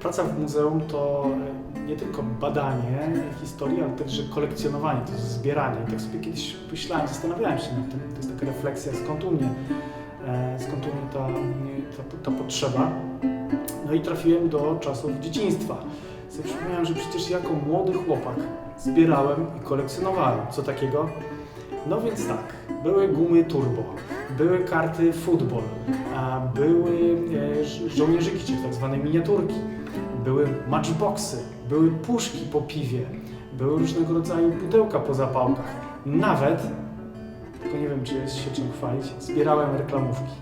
praca w muzeum to e, nie tylko badanie historii, ale także kolekcjonowanie, to jest zbieranie. I tak sobie kiedyś myślałem, zastanawiałem się nad tym. To jest taka refleksja, skąd u mnie, e, skąd u mnie ta, ta, ta potrzeba. No i trafiłem do czasów dzieciństwa. Sobie przypomniałem, że przecież jako młody chłopak zbierałem i kolekcjonowałem. Co takiego? No więc tak, były gumy turbo, były karty futbol, były e, żołnierzyki, czyli tak zwane miniaturki, były matchboxy, były puszki po piwie, były różnego rodzaju pudełka po zapałkach. Nawet, tylko nie wiem czy jest się czym chwalić, zbierałem reklamówki.